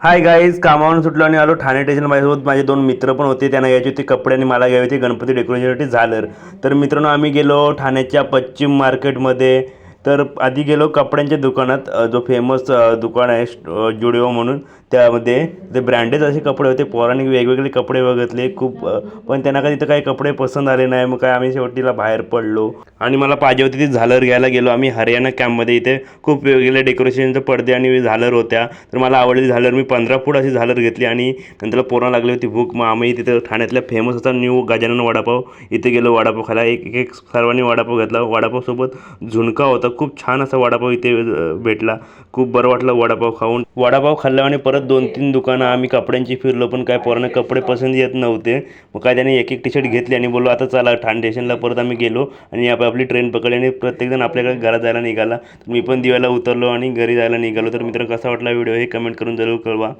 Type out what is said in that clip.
Hi guys कामावरून सुटलो आणि आलो ठाणे स्टेशन माझ्यासोबत. माझे दोन मित्र पण होते. त्यांना घ्यायचे होते कपडे आणि मला घ्यायचे होते गणपती डेकोरेशनसाठी झालर. तर मित्रांनो आम्ही गेलो ठाण्याच्या पश्चिम मार्केटमध्ये तर आधी गेलो कपड्यांच्या दुकानात जो फेमस दुकान आहे जुडिओ म्हणून त्यामध्ये ते ब्रँडेड असे कपडे होते पोरांनी वेगवेगळे कपडे बघितले खूप पण त्यांना काही तिथं काही कपडे पसंत आले नाही मग काय आम्ही शेवटीला बाहेर पडलो. आणि मला पाहिजे होती ती झालर घ्यायला गेलो आम्ही हरियाणा कॅम्पमध्ये इथे खूप वेगवेगळे डेकोरेशनचे पडदे आणि झालर होत्या. तर मला आवडली झालर मी पंधरा फूट अशी झालर घेतली आणि नंतर पोरं लागली होती भूक मग आम्ही तिथं ठाण्यातल्या फेमस होता न्यू गजानन वडापाव इथे गेलो वडापाव खायला एक एक एक सर्वांनी वडापाव घेतला. वडापावसोबत झुणका होता खूप छान असा वडापाव इथे भेटला. खूप बरं वाटलं वडापाव खाऊन. वडापाव खाल्ल्याने परत दोन तीन दुकानं आम्ही कपड्यांची फिरलो पण काय पोरांना कपडे पसंत येत नव्हते. मग काय त्याने एक एक टी शर्ट घेतली आणि बोललो आता चला ठाण स्टेशनला परत आम्ही गेलो आणि आप आपली ट्रेन पकडली आणि प्रत्येकजण आपल्याकडे घरात जायला निघाला. मी पण दिवायला उतरलो आणि घरी जायला निघालो. तर मित्र कसा वाटला व्हिडिओ हे कमेंट करून जरूर कळवा.